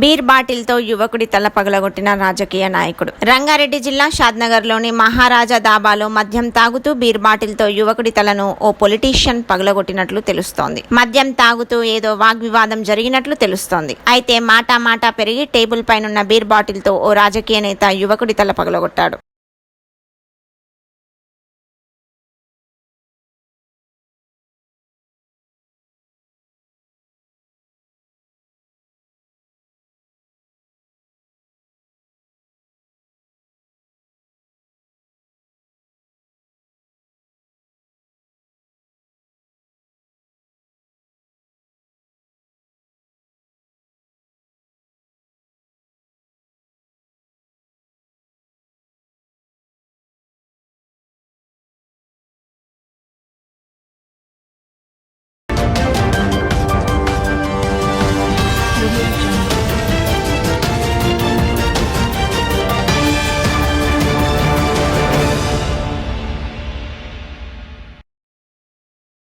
Beer బాటిల్తో యువకుడి తల పగలగొట్టిన రాజకీయ నాయకుడు. రంగారెడ్డి జిల్లా షాద్నగర్లోని మహారాజా దాబాలో మద్యం తాగుతూ బీర్ బాటిల్తో యువకుడి తలను ఓ పొలిటీషియన్ పగలగొట్టినట్లు తెలుస్తోంది. మద్యం తాగుతూ ఏదో వాగ్వివాదం జరిగినట్లు తెలుస్తోంది. అయితే మాటా మాటా పెరిగి టేబుల్ పైనున్న బీర్ బాటిల్తో ఓ రాజకీయ నేత యువకుడి తల పగలగొట్టాడు.